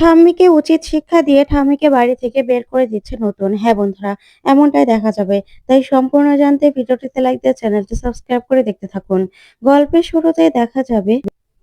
ঠাম্মিকে উচিত শিক্ষা দিয়ে ঠাম্মিকে বাড়ি থেকে বের করে দিচ্ছে নতুন। হ্যাঁ বন্ধুরা, এমনটাই দেখা যাবে। তাই সম্পূর্ণ জানতে ভিডিওটিতে লাইক দিয়ে চ্যানেলটি সাবস্ক্রাইব করে দেখতে থাকুন। গল্পের শুরুতে দেখা যাবে,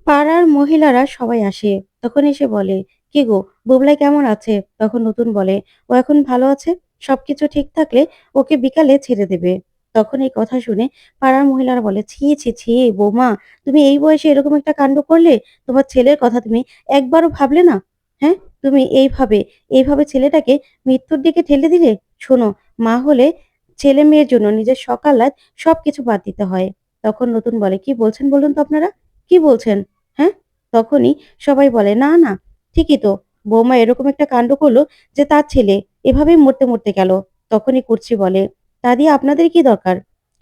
পাড়ার মহিলারা সবাই আসে। তখন এসে বলে, কি গো, বুবলাই কেমন আছে? তখন নতুন বলে, ও এখন ভালো আছে। সবকিছু ঠিক থাকলে ওকে বিকালে ছেড়ে দেবে। তখন এই কথা শুনে পাড়ার মহিলারা বলে, ছি ছি ছি, বৌমা, তুমি এই বয়সে এরকম একটা কাণ্ড করলে? তোমার ছেলের কথা তুমি একবারও ভাবলে না? হ্যাঁ তুমি এইভাবে এইভাবে ছেলেটাকে মৃত্যুর দিকে ঠেলে দিলে? শোনো, মা হলে ছেলে মেয়ের জন্য নিজের সকাল সকালাত সবকিছু বাদ দিতে হয়। তখন নতুন বলে, কি বলছেন বলুন তো আপনারা? কি বলছেন? হ্যাঁ? তখনই সবাই বলে, না না, ঠিকই তো। বৌমা এরকম একটা কাণ্ড করল যে তার ছেলে এভাবেই মরতে মরতে গেল। তখনই কুর্চি বলে, তা দিয়ে আপনাদের কি দরকার?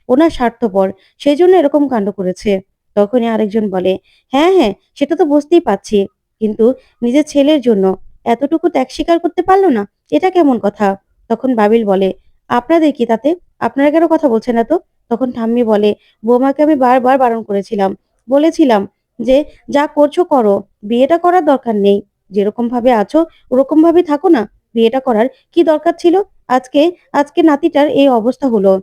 ওনার স্বার্থপর, সেই জন্য এরকম কাণ্ড করেছে। তখনই আরেকজন বলে হ্যাঁ হ্যাঁ সেটা তো বুঝতেই পারছি। কিন্তু নিজের ছেলের জন্য এতটুকু ত্যাগ স্বীকার করতে পারল না? এটা কেমন কথা? তখন বাবিল বলে, আপনাদের কি তাতে? আপনারা কেন কথা বলছেন না তো তখন ঠাম্মি বলে, বৌমাকে আমি বারবার বারণ করেছিলাম। বলেছিলাম যে, যা করছ করো, বিয়েটা করার দরকার নেই। যেরকম ভাবে আছো ওরকম ভাবে থাকো না। বিয়েটা করার কি দরকার ছিল? আজকে আজকে নাতিটার এই অবস্থা হলো।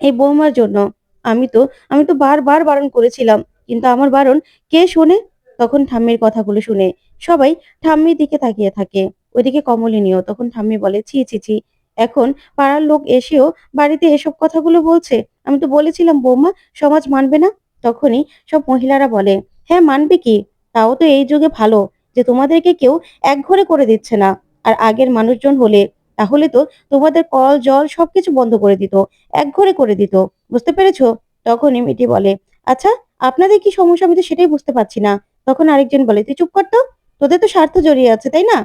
এই বৌমার জন্য। আমি তো আমি তো বারবার বারণ করেছিলাম। কিন্তু আমার বারণ কে শোনে? তখন ঠাম্মির কথাগুলো শুনে সবাই ঠাম্মির দিকে তাকিয়ে থাকে। ওইদিকে কমলিনীও তখন ঠাম্মি বলে, ছি ছি ছি। এখন পাড়ার লোক এসেও বাড়িতে এসব কথাগুলো বলছে। আমি তো বলেছিলাম, বৌমা, সমাজ মানবে না? তখনই সব মহিলারা বলে হ্যাঁ মানবে কি? তাও তো এই যুগে ভালো যে তোমাদেরকে কেউ একঘরে করে দিচ্ছে না। আর আগের মানুষজন হলে তাহলে তো তোমাদের কল, জল সবকিছু বন্ধ করে দিত একঘরে করে দিত। বুঝতে পেরেছ? তখনই মিটি বলে আচ্ছা আপনাদের কি সমস্যা? আমি তো সেটাই বুঝতে পারছি না। তখন আরেকজন বলে, তুই চুপ কর তো, তোদের তো স্বার্থ জড়িয়ে আছে, তাই না?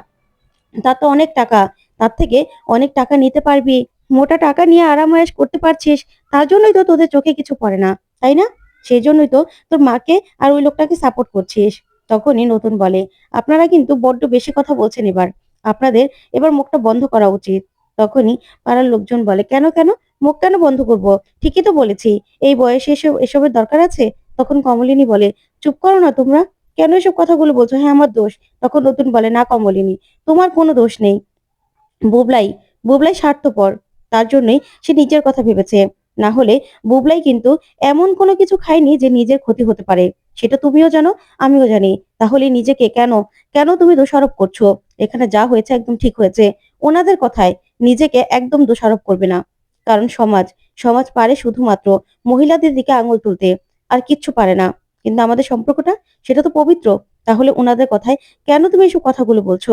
তার তো অনেক টাকা, তার থেকে অনেক টাকা নিতে পারবি। মোটা টাকা নিয়ে আরামায়েশ করতে পারছিস, তার জন্যই তো তোদের চোখে কিছু পড়ে না, তাই না? সেই জন্যই তো তোর মাকে আর ওই লোকটাকে সাপোর্ট করছিস। তখনই নতুন বলে, আপনারা কিন্তু বড্ড বেশি কথা বলছেন এবার। আপনাদের এবার মুখটা বন্ধ করা উচিত। তখনই পাড়ার লোকজন বলে, কেন কেন? মুখ কেন বন্ধ করব? ঠিকই তো বলেছি। এই বয়সে এসব, এসবের দরকার আছে? তখন কমলিনী বলে, চুপ করো না তোমরা। কেন এসব কথাগুলো বলছো? হ্যাঁ আমার দোষ। তখন নতুন বলে, না কমলিনী, তোমার কোনো দোষ নেই। বুবলাই বুবলাই স্বার্থপর। তার জন্যই সে নিজের কথা ভেবেছে। না হলে বুবলাই কিন্তু এমন কোনো কিছু খায়নি যে নিজের ক্ষতি হতে পারে। সেটা তুমিও জানো, আমিও জানি। তাহলে নিজেকে কেন কেন তুমি দোষারোপ করছ? এখানে যা হয়েছে একদম ঠিক হয়েছে। ওনাদের কথায় নিজেকে একদম দোষারোপ করবে না। কারণ সমাজ সমাজ পারে শুধুমাত্র মহিলাদের দিকে আঙুল তুলতে, আর কিচ্ছু পারে না। কিন্তু আমাদের সম্পর্কটা সেটা তো পবিত্র। তাহলে ওনাদের কথায় কেন তুমি এসব কথাগুলো বলছো?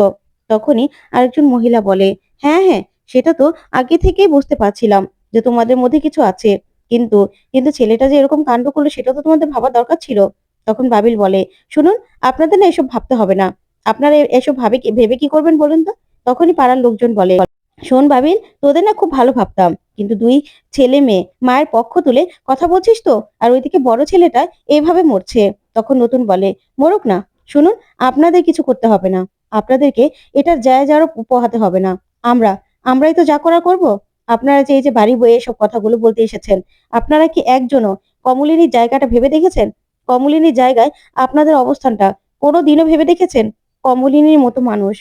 তখনই আরেকজন মহিলা বলে হ্যাঁ হ্যাঁ সেটা তো আগে থেকেই বুঝতে পারছিলাম যে তোমাদের মধ্যে কিছু আছে। কিন্তু কিন্তু ছেলেটা যে এরকম কাণ্ড করল সেটা তো তোমাদের ভাবা দরকার ছিল। তখন বাবিল বলে, শুনুন, আপনাদের না এসব ভাবতে হবে না। আপনারা এসব ভাবে ভেবে কি করবেন বলুন তো? তখনই পাড়ার লোকজন বলে শোন বাবিল তোদের না খুব ভালো ভাবতাম। কিন্তু দুই ছেলে মেয়ে, মায়ের পক্ষ তুলে কথা বলছিস তো? আর ওইদিকে বড় ছেলেটা এইভাবে মরছে। তখন নতুন বলে, মরুক না, শুনুন, আপনাদের কিছু করতে হবে না। আপনাদেরকে এটার জায়গারও পোহাতে হবে না। আমরা, আমরাই তো যা করা করব। আপনারা যে এই যে বাড়ি বয়ে সব কথাগুলো বলতে এসেছেন, আপনারা কি একজনও কমলিনীর জায়গাটা ভেবে দেখেছেন? কমলিনীর জায়গায় আপনাদের অবস্থানটা কোনো দিনও ভেবে দেখেছেন? কমলিনীর মতো মানুষ।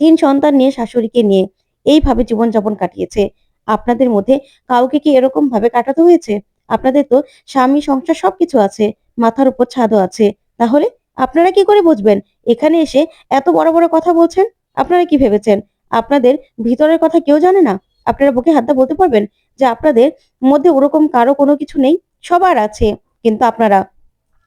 তিন সন্তান নিয়ে শাশুড়িকে নিয়ে এইভাবে জীবনযাপন কাটিয়েছে। আপনাদের মধ্যে কাউকে কি এরকম ভাবে কাটাতে হয়েছে? আপনাদের তো স্বামী, সংসার সবকিছু আছে, মাথার উপর ছাদও আছে। তাহলে আপনারা কি করে বুঝবেন? এখানে এসে এত বড় বড় কথা বলছেন? আপনারা কি ভেবেছেন? আপনাদের ভিতরের কথা কেউ জানে না? আপনারা বুকে হাতটা বলতে পারবেন যে আপনাদের মধ্যে ওরকম কারও কোনো কিছু নেই? সবার আছে, কিন্তু আপনারা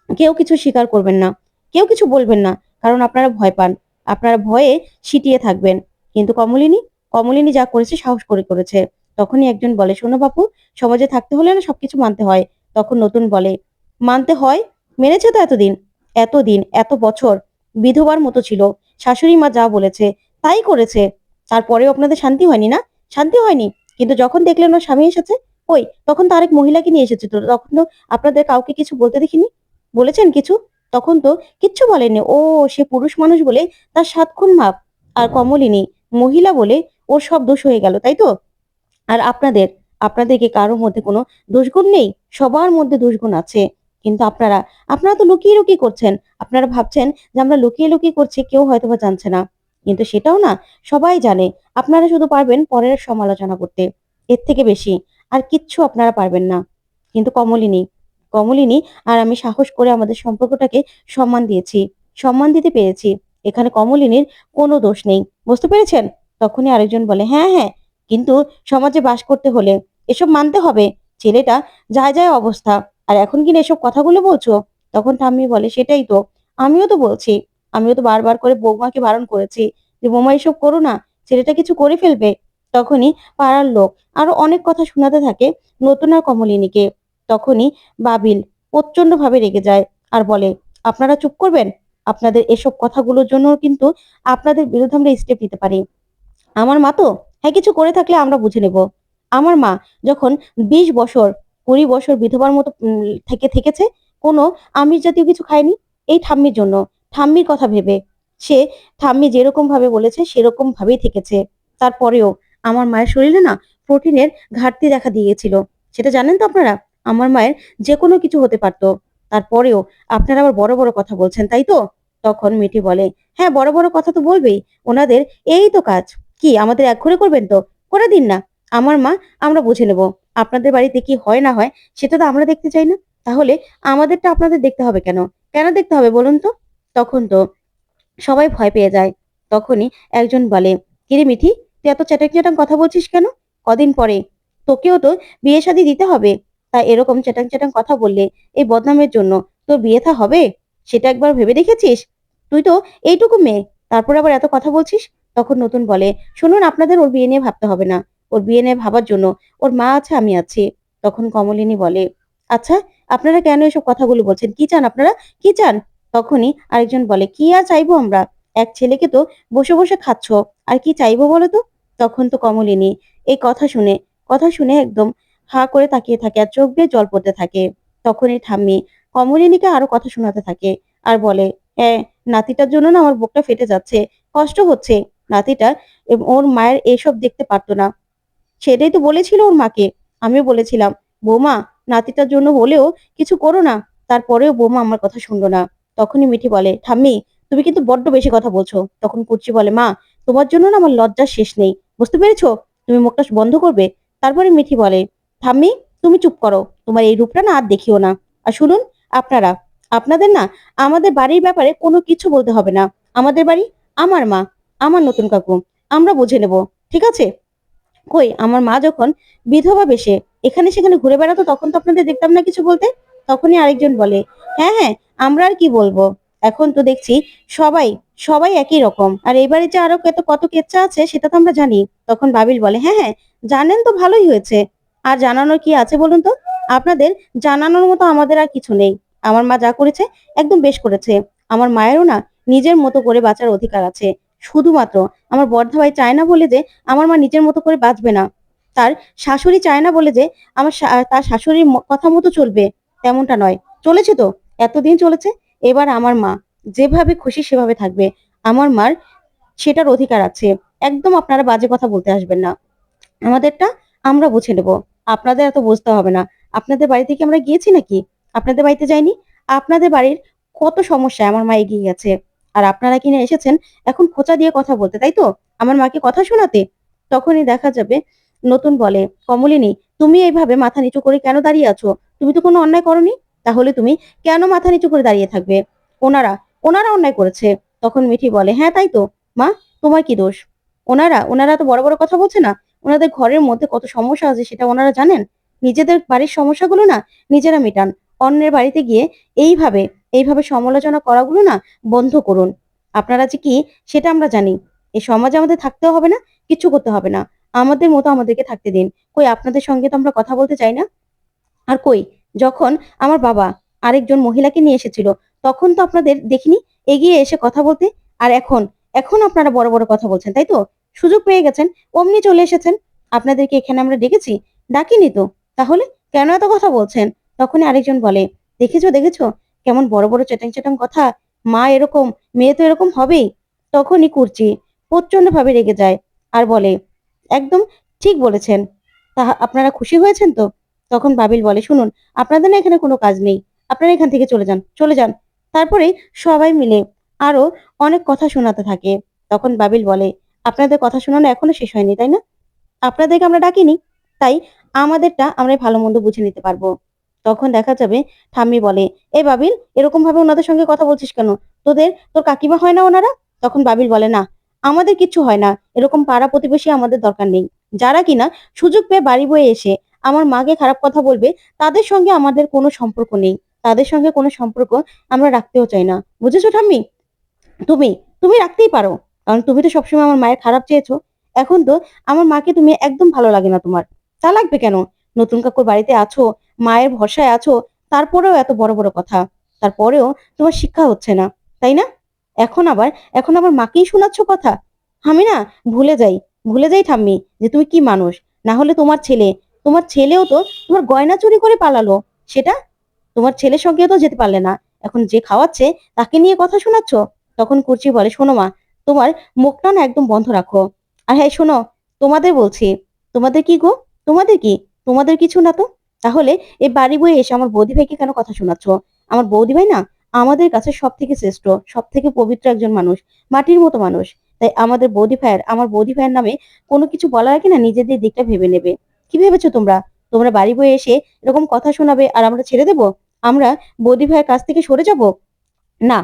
কেউ কিছু স্বীকার করবেন না। কেউ কিছু বলবেন না, কারণ আপনারা ভয় পান। আপনারা ভয়ে সিটিয়ে থাকবেন। কিন্তু কমলিনী কমলিনী যা করেছে সাহস করে করেছে। তখনই একজন বলে, শোনো বাপু, সমাজে থাকতে হলে না সবকিছু মানতে হয়। তখন নতুন বলে, মানতে হয়? মেনেছে তো এতদিন এতদিন, এত বছর। বিধবার মতো ছিল। শাশুড়ি মা যা বলেছে, তাই করেছে। তারপরেও আপনাদের শান্তি হয়নি না? শান্তি হয়নি? কিন্তু যখন দেখলেন ওর স্বামী এসেছে ওই তখন তো আরেক মহিলাকে নিয়ে এসেছে তো, তখন তো আপনাদের কাউকে কিছু বলতে দেখিনি? বলেছেন কিছু? তখন তো কিচ্ছু বলেনি ও, সে পুরুষ মানুষ বলে তার সাত খুন মাপ। আর কমলিনী, মহিলা বলে ওর সব দোষ হয়ে গেল, তাই তো? আর আপনাদের, আপনাদেরকে কারোর মধ্যে কোনো দোষগুণ নেই? সবার মধ্যে দোষগুণ আছে। কিন্তু আপনারা আপনারা তো লুকিয়ে লুকিয়ে করছেন। আপনারা ভাবছেন যে আমরা লুকিয়ে লুকিয়ে করছি, কেউ হয়তো বা জানছে না। কিন্তু সেটাও না, সবাই জানে। আপনারা শুধু পারবেন পরের সমালোচনা করতে। এর থেকে বেশি আর কিচ্ছু আপনারা পারবেন না। কিন্তু কমলিনী কমলিনী আর আমি সাহস করে আমাদের সম্পর্কটাকে সম্মান দিয়েছি। সম্মান দিতে পেরেছি। এখানে কমলিনীর কোনো দোষ নেই। বুঝতে পেরেছেন? তখনই আরেকজন বলে হ্যাঁ হ্যাঁ কিন্তু সমাজে বাস করতে হলে এসব মানতে হবে। ছেলেটা যায় যায় অবস্থা। আর এখন কিনা এসব কথাগুলো বলছো? তখন ঠাম্মি বলে, সেটাই তো। আমিও তো বলছি। আমিও তো বারবার করে বৌমাকে বারণ করেছি যে, বৌমা, এসব করো না। ছেলেটা কিছু করে ফেলবে। তখনই পাড়ার লোক আরও অনেক কথা শোনাতে থাকে নতুন আর কমলিনীকে। তখনই বাবিল প্রচণ্ড ভাবে রেগে যায় আর বলে, আপনারা চুপ করবেন? আপনাদের এসব কথাগুলোর জন্য কিন্তু আপনাদের বিরুদ্ধে আমরা স্টেপ নিতে পারি। আমার মা তো? হ্যাঁ কিছু করে থাকলে আমরা বুঝে নেব। আমার মা যখন বিশ বছর, কুড়ি বছর বিধবার মতো থেকে, থেকেছে, কোনো আমিষ জাতীয় কিছু খায়নি? এই ঠাম্মির জন্য। ঠাম্মির কথা ভেবে সে ঠাম্মি যেরকম ভাবে বলেছে সেরকম ভাবেই থেকেছে। তারপরেও আমার মায়ের শরীরে না প্রোটিনের ঘাটতি দেখা দিয়েছিল। সেটা জানেন তো আপনারা? আমার মায়ের যে কোনো কিছু হতে পারতো। তারপরেও আপনারা আবার বড় বড় কথা বলছেন, তাই তো? তখন মিটি বলে হ্যাঁ বড় বড় কথা তো বলবেই। ওনাদের এই তো কাজ। কি আমাদের এক ঘরে করবেন তো? করে দিন না। আমার মা, আমরা বুঝে নেব। আপনাদের বাড়িতে কি হয় না হয়, সেটা তো আমরা দেখতে চাই না। তাহলে আমাদেরটা আপনাদের দেখতে হবে কেন? কেন দেখতে হবে বলুন তো? তখন তো সবাই ভয় পেয়ে যায়। তখনই একজন বলে, কিরে মিঠি, তুই এত চ্যাটাং চ্যাটাং কথা বলছিস কেন? কদিন পরে তোকেও তো বিয়ে শাদি দিতে হবে। তা এরকম চ্যাটাং চ্যাটাং কথা বললে এই বদনামের জন্য তোর বিয়ে থা হবে? সেটা একবার ভেবে দেখেছিস? তুই তো এইটুকু মেয়ে, তারপর আবার এত কথা বলছিস? তখন নতুন বলে, শুনুন, আপনাদের ওর বিয়ে নিয়ে ভাবতে হবে না। ওর বিয়ে নিয়ে ভাবার জন্য ওর মা আছে, আমি আছি। তখন কমলিনী বলে আচ্ছা আপনারা কেন এসব কথাগুলো বলছেন? কি চান আপনারা? কি চান? তখনই আরেকজন বলে, কি আর চাইব আমরা? এক ছেলেকে তো বসে বসে খাচ্ছ, আর কি চাইব বলো তো? তখন তো কমলিনী এই কথা শুনে কথা শুনে একদম হা করে তাকিয়ে থাকে আর চোখ দিয়ে জল পড়তে থাকে। তখনই ঠাম্মি কমলিনীকে আরও কথা শোনাতে থাকে আর বলে হ্যাঁ নাতিটার জন্য না আমার বুকটা ফেটে যাচ্ছে, কষ্ট হচ্ছে। নাতিটা ওর মায়ের এসব দেখতে পারতো না। সেটাই তো বলেছিল ওর মাকে। আমিও বলেছিলাম, বৌমা, নাতিটার জন্য হলেও কিছু করো না। তারপরেও বৌমা আমার কথা শুনলো না। তখনই মিঠি বলে, ঠাম্মি, তুমি কিন্তু বড্ড বেশি কথা বলছো। তখন কুচি বলে, মা, তোমার জন্য না আমার লজ্জার শেষ নেই। বুঝতে পেরেছ? তুমি মুখটা বন্ধ করবে? তারপরে মিঠি বলে, ঠাম্মি, তুমি চুপ করো। তোমার এই রূপটা না আর দেখিও না। আর শুনুন, আপনারা, আপনাদের না আমাদের বাড়ির ব্যাপারে কোনো কিছু বলতে হবে না। আমাদের বাড়ি আমার মা। আমার নতুন কাকু, আমরা বুঝে নেব, ঠিক আছে? কই, আমার মা যখন বিধবা বেশে, এখানে সেখানে ঘুরে বেড়াতো, তখন তো আপনাদের দেখতাম না কিছু বলতে? তখনই আরেকজন বলে হ্যাঁ হ্যাঁ আমরা আর কি বলব? এখন তো দেখছি সবাই সবাই একই রকম। আর এবারে যে আরও কত কত কেচ্চা আছে, সেটা তো আমরা জানি। তখন বাবিল বলে হ্যাঁ হ্যাঁ জানেন তো ভালোই হয়েছে। আর জানানোর কি আছে বলুন তো? আপনাদের জানানোর মতো আমাদের আর কিছু নেই। আমার মা যা করেছে, একদম বেশ করেছে। আমার মায়েরও না, নিজের মতো করে বাঁচার অধিকার আছে। শুধুমাত্র আমার বর্ধা ভাই চায় না বলে যে আমার মা নিজের মতো করে বাঁচবে না। তার শাশুড়ি চায় না বলে যে আমার তার শাশুড়ির কথা মতো চলবে, তেমনটা নয়। চলেছে তো, এতদিন চলেছে, এবার আমার মা যেভাবে খুশি সেভাবে থাকবে। আমার মার সেটার অধিকার আছে, একদম আপনারা বাজে কথা বলতে আসবেন না। আমাদেরটা আমরা বুঝে নেব, আপনাদের এত বুঝতে হবে না। আপনাদের বাড়িতে কি আমরা গিয়েছি নাকি? আপনাদের বাড়িতে যাইনি? আপনাদের বাড়ির কত সমস্যায় আমার মা এগিয়ে গেছে। আর আপনারা কিনা এসেছেন, এখন খোঁচা দিয়ে কথা বলতে, তাই তো? আমার মাকে কথা শোনাতে? তখনই দেখা যাবে, নতুন বলে, কমলিনী, তুমি এইভাবে মাথা নিচু করে কেন দাঁড়িয়ে আছো? তুমি তো কোনো অন্যায় করনি? তাহলে তুমি কেন মাথা নিচু করে দাঁড়িয়ে থাকবে? ওনারা ওনারা অন্যায় করেছে। তখন মিঠি বলে হ্যাঁ তাই তো। মা, তোমার কি দোষ? ওনারা ওনারা তো বড় বড় কথা বলছে না? ওনাদের ঘরের মধ্যে কত সমস্যা আছে সেটা ওনারা জানেন? নিজেদের বাড়ির সমস্যাগুলো না নিজেরা মেটান। অন্যের বাড়িতে গিয়ে এইভাবে এইভাবে সমালোচনা করাগুলো না বন্ধ করুন। আপনারা যে কি, সেটা আমরা জানি। এই সমাজে আমাদের থাকতেও হবে না কিচ্ছু করতে হবে না। আমাদের মতো আমাদেরকে থাকতে দিন। কই, আপনাদের সঙ্গে তো আমরা কথা বলতে চাই না? আর কই, যখন আমার বাবা আরেকজন মহিলাকে নিয়ে এসেছিল, তখন তো আপনাদের দেখিনি, এগিয়ে এসে কথা বলতে? আর এখন এখন আপনারা বড় বড় কথা বলছেন, তাই তো? সুযোগ পেয়ে গেছেন, অমনি চলে এসেছেন। আপনাদেরকে এখানে আমরা ডেকেছি? ডাকিনি তো। তাহলে কেন এত কথা বলছেন? তখনই আরেকজন বলে, দেখেছ দেখেছ? কেমন বড় বড় চেটাং চেটাং কথা? মা এরকম, মেয়ে তো এরকম হবেই? তখনই কুর্চি প্রচণ্ড ভাবে রেগে যায় আর বলে, একদম ঠিক বলেছেন। তা আপনারা খুশি হয়েছেন তো? তখন বাবিল বলে, শুনুন, আপনাদের না এখানে কোনো কাজ নেই। আপনারা এখান থেকে চলে যান চলে যান। তারপরে সবাই মিলে আরও অনেক কথা শোনাতে থাকে। তখন বাবিল বলে, আপনাদের কথা শোনানো এখনও শেষ হয়নি, তাই না? আপনাদেরকে আমরা ডাকিনি, তাই আমাদেরটা আমরা ভালো মন্দ বুঝে নিতে পারব। তখন দেখা যাবে ঠাম্মি বলে, এ বাবিল এরকম ভাবে ওনাদের সঙ্গে কথা বলছিস কেন? তোদের, তোর কাকিমা হয় না ওনারা? তখন বাবিল বলে, না, আমাদের কিছু হয় না, এরকম পাড়া প্রতিবেশী আমাদের দরকার নেই। যারা কিনা সুযোগ পেয়ে বাড়ি বয়ে এসে আমার মাকে খারাপ কথা বলবে, তাদের সঙ্গে আমাদের কোনো সম্পর্ক নেই। তাদের সঙ্গে কোনো সম্পর্ক আমরা রাখতেও চাই না। বুঝেছ ঠাম্মি? তুমি তুমি রাখতেই পারো। কারণ তুমি তো সবসময় আমার মায়ের খারাপ চেয়েছো। এখন তো আমার মাকে তুমি একদম ভালো লাগে না তোমার। তা লাগবে কেন? নতুন কাকুর বাড়িতে আছো মায়ের ভরসায় আছো, তারপরেও এত বড় বড় কথা। তারপরেও তোমার শিক্ষা হচ্ছে না, তাই না? এখন আবার এখন আবার মাকেই শোনাচ্ছ কথা? আমি না ভুলে যাই ভুলে যাই ঠাম্মি, যে তুমি কি মানুষ। না হলে তোমার ছেলে, তোমার ছেলেও তো তোমার গয়না চুরি করে পালালো। সেটা? তোমার ছেলের সঙ্গেও তো যেতে পারলে না। এখন যে খাওয়াচ্ছে, তাকে নিয়ে কথা শোনাচ্ছ? তখন কুর্চি বলে, শোনো মা, তোমার মুখটা না একদম বন্ধ রাখো। আর হ্যাঁ শোনো, তোমাদের বলছি, তোমাদের কি গো? তোমাদের কি? তোমাদের কিছু না তো? তাহলে এই বাড়ি বয়ে এসে আমার বৌদি ভাইকে কেন কথা শোনাচ্ছ? আমার বৌদি ভাই না আমাদের কাছে সব থেকে শ্রেষ্ঠ সব থেকে পবিত্র একজন মানুষ, মাটির মতো মানুষ। তাই আমাদের বৌদি ভাইয়ের আমার বৌদি ভাইয়ের নামে কোনো কিছু বলার আগে না নিজেদের দিকটা ভেবে নেবে। কি ভেবেছো তোমরা? তোমরা বাড়ি বয়ে এসে এরকম কথা শোনাবে আর আমরা ছেড়ে দেব? আমরা বৌদি ভাইয়ের কাছ থেকে সরে যাব? না,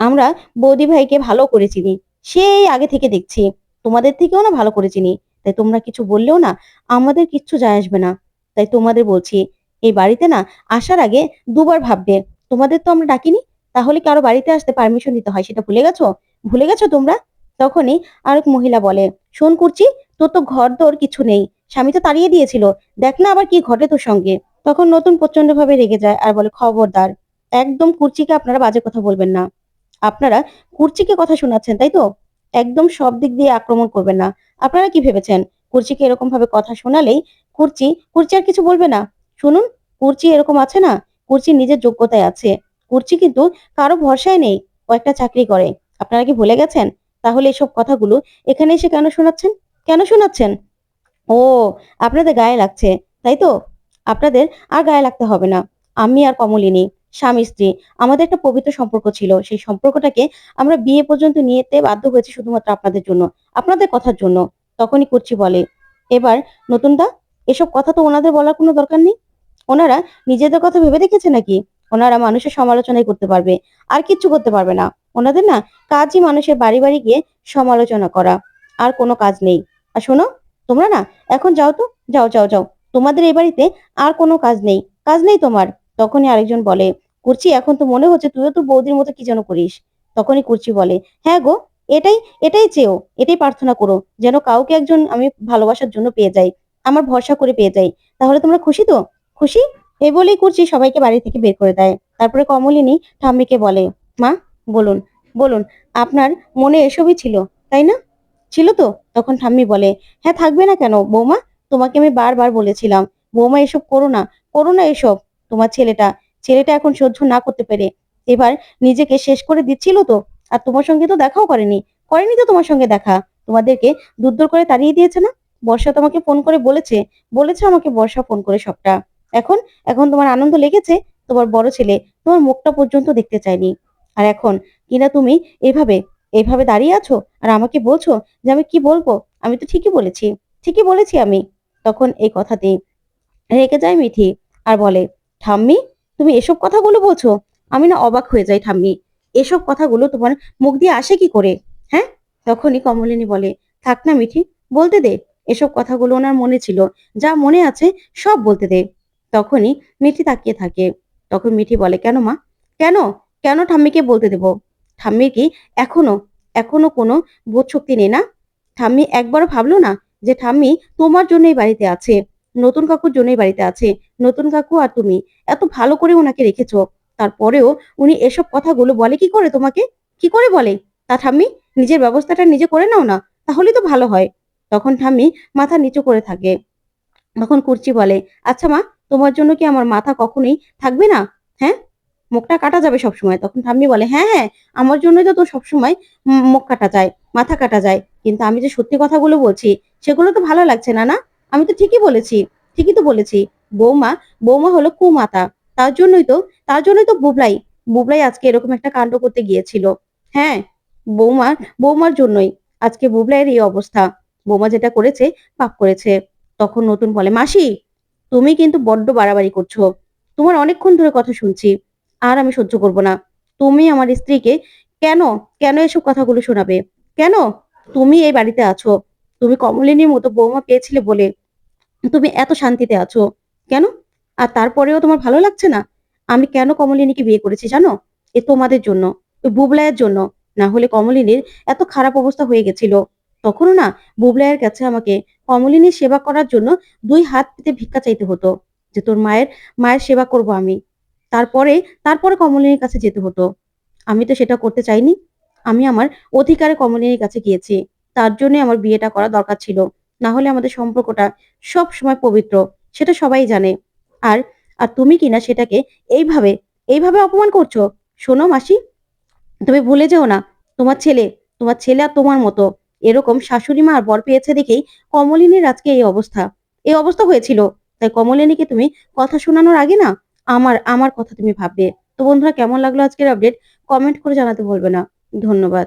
আমরা বৌদি ভাইকে ভালো করে চিনি। সেই আগে থেকে দেখছি। তোমাদের থেকেও না ভালো করে চিনি। তাই তোমরা কিছু বললেও না আমাদের কিচ্ছু যায় আসবে না। তাই তোমাদের বলছি, এই বাড়িতে না আসার আগে দুবার ভাববে, তোমাদের তো আমরা ডাকিনি, তাহলে কারও বাড়িতে আসতে পারমিশন দিতে হয় সেটা ভুলে গেছো? ভুলে গেছো তোমরা? তখনই আরেক মহিলা বলে, শোন করছি তোর তো ঘর দোর কিছু নেই, স্বামী তো তাড়িয়ে দিয়েছিল, দেখ না আবার কি ঘটে তোর সঙ্গে। তখন নতুন প্রচণ্ড ভাবে রেগে যায় আর বলে, খবরদার, একদম কুর্চিকে আপনারা বাজে কথা বলবেন না। আপনারা কুর্চিকে কথা শোনাচ্ছেন, তাই তো? একদম সব দিক দিয়ে আক্রমণ করবেন না। আপনারা কি ভেবেছেন? কুর্চিকে এরকম ভাবে কথা শোনালেই কুর্চি কুর্চি আর কিছু বলবে না। শুনুন, কুর্চি এরকম আছে না? কুর্চি নিজের যোগ্যতায় আছে। কুর্চি কিন্তু কারও ভরসায় নেই, ও একটা চাকরি করে। আপনারা কি ভুলে গেছেন? তাহলে এসব কথাগুলো এখানে এসে কেন শোনাচ্ছেন? কেন শোনাচ্ছেন? ও, আপনাদের গায়ে লাগছে, তাই তো? আপনাদের আর গায়ে লাগতে হবে না। আমি আর কমলিনী, স্বামী স্ত্রী, আমাদের একটা পবিত্র সম্পর্ক ছিল। সেই সম্পর্কটাকে আমরা বিয়ে পর্যন্ত নিয়েতে বাধ্য হয়েছি শুধুমাত্র আপনাদের জন্য, আপনাদের কথার জন্য। তখনই কুর্চি বলে, এবার নতুন দা এসব কথা তো ওনাদের বলার কোনো দরকার নেই? ওনারা নিজেদের কথা ভেবে দেখেছে নাকি? ওনারা মানুষের সমালোচনাই করতে পারবে, আর কিচ্ছু করতে পারবে না। ওনাদের না কাজই মানুষের বাড়ি বাড়ি গিয়ে সমালোচনা করা, আর কোনো কাজ নেই। আর শোনো, তোমরা না এখন যাও তো, যাও যাও যাও। তোমাদের এই বাড়িতে আর কোনো কাজ নেই। কাজ নেই তোমার। তখনই আরেকজন বলে, কুর্চি এখন তো মনে হচ্ছে তুইও তো বৌদির মতো কি যেন করিস? তখনই কুর্চি বলে হ্যাঁ গো, এটাই এটাই চেয়েও এটাই প্রার্থনা করো, যেন কাউকে একজন আমি ভালোবাসার জন্য পেয়ে যাই। আমার ভরসা করে পেয়ে যাই। তাহলে তোমরা খুশি তো? খুশি? এই বলেই কুর্চি সবাইকে বাড়ি থেকে বের করে দেয়। তারপরে কমলিনী ঠাম্মিকে বলে, মা, বলুন বলুন, আপনার মনে এসবই ছিল, তাই না? ছিল তো? তখন ঠাম্মি বলে হ্যাঁ থাকবে না কেন? বৌমা, তোমাকে আমি বারবার বলেছিলাম, বৌমা, এসব করো না করো না এসব। তোমার ছেলেটা ছেলেটা এখন সহ্য না করতে পেরে। এবার নিজেকে শেষ করে দিচ্ছিল তো, আর তোমার সঙ্গে তো দেখাও করেনি। করেনি তো তোমার সঙ্গে দেখা। তোমাদেরকে দূর দূর করে তাড়িয়ে দিয়েছে না? বর্ষা তোমাকে ফোন করে বলেছে বলেছে আমাকে বর্ষা ফোন করে সবটা। এখন এখন তোমার আনন্দ লেগেছে, তোমার বড় ছেলে তোমার মুখটা পর্যন্ত দেখতে চায়নি। আর এখন, কিনা তুমি এভাবে এভাবে দাঁড়িয়ে আছো আর আমাকে বলছো যে আমি কি বলব? আমি তো ঠিকই বলেছি ঠিকই বলেছি আমি। তখন এই কথাতেই রেগে যায় মিঠি আর বলে, ঠাম্মি, তুমি এসব কথাগুলো বলছো? আমি না অবাক হয়ে যাই ঠাম্মি। এসব কথাগুলো তোমার মুখ দিয়ে আসে কি করে? হ্যাঁ? তখনই কমলিনী বলে, থাক না মিঠি, বলতে দে। এসব কথাগুলো ওনার মনে ছিল। যা মনে আছে সব বলতে দে তখনই মিঠি তাকিয়ে থাকে। তখন মিঠি বলে, কেন মা? কেন? কেন ঠাম্মিকে বলতে দেব? ঠাম্মির কি এখনও এখনও কোনো বোধ শক্তি নেই না? ঠাম্মি একবারও ভাবলো না যে ঠাম্মি তোমার জন্যই বাড়িতে আছে, নতুন কাকুর জন্যই বাড়িতে আছে, নতুন কাকু আর তুমি। এত ভালো করে ওনাকে রেখেছো। তারপরেও উনি এসব কথাগুলো বলে কি করে তোমাকে? কি করে বলে? তা ঠাম্মি, নিজের ব্যবস্থাটা নিজে করে নাও না, তাহলেই তো ভালো হয়। তখন ঠাম্মি মাথা নিচু করে থাকে। তখন কুর্চি বলে আচ্ছা মা, তোমার জন্য কি আমার মাথা কখনোই থাকবে না? হ্যাঁ? মুখটা কাটা যাবে সবসময়। তখন ঠাম্মি বলে হ্যাঁ হ্যাঁ আমার জন্যই তো তোর সবসময় মুখ কাটা যায়, মাথা কাটা যায়। কিন্তু আমি যে সত্যি কথাগুলো বলছি, সেগুলো তো ভালো লাগছে না না? আমি তো ঠিকই বলেছি, ঠিকই তো বলেছি। বৌমা বৌমা হলো কুমাতা। তার জন্যই তো, তার জন্যই তো বুবলাই। বুবলাই আজকে এরকম একটা কাণ্ড করতে গিয়েছিল। হ্যাঁ বৌমার বৌমার জন্যই। আজকে বুবলাইয়ের এই অবস্থা। বৌমা যেটা করেছে, পাপ করেছে। তখন নতুন বলে, মাসি, তুমি কিন্তু বড্ড বাড়াবাড়ি করছ। তোমার অনেকক্ষণ ধরে কথা শুনছি। আর আমি সহ্য করব না। তুমি আমার স্ত্রীকে কেন কেন এসব কথাগুলো শোনাবে? কেন তুমি এই বাড়িতে আছো? তুমি কমলিনীর মতো বৌমা পেয়েছিলে বলে তুমি এত শান্তিতে আছো। কেন? আর তারপরেও তোমার ভালো লাগছে না? আমি কেন কমলিনীকে বিয়ে করেছি জানো? এ তোমাদের জন্য, ওই বুবলাইয়ের জন্য। না হলে কমলিনীর এত খারাপ অবস্থা হয়ে গেছিল। তখনও না বুবলাইয়ের কাছে আমাকে কমলিনীর সেবা করার জন্য দুই হাত পেতে ভিক্ষা চাইতে হতো যে তোর মায়ের মায়ের সেবা করব আমি। তারপরে তারপরে কমলিনীর কাছে যেতে হতো। আমি তো সেটা করতে চাইনি। আমি আমার অধিকারে কমলিনীর কাছে গিয়েছি। তার জন্য আমার বিয়েটা করা দরকার ছিল। না হলে আমাদের সম্পর্কটা সব সময় পবিত্র, সেটা সবাই জানে। আর আর তুমি কিনা সেটাকে এইভাবে এইভাবে অপমান করছ? শোনো মাসি। তুমি ভুলে যেও না। তোমার ছেলে তোমার ছেলে আর তোমার মতো। এরকম শাশুড়ি মা আর বর পেয়েছে দেখেই কমলিনীর আজকে এই অবস্থা। এই অবস্থা হয়েছিল। তাই কমলিনীকে তুমি কথা শোনানোর আগে না, আমার আমার কথা তুমি ভাববে। তো বন্ধুরা, কেমন লাগল আজকের আপডেট কমেন্ট করে জানাতে ভুলবে না। ধন্যবাদ।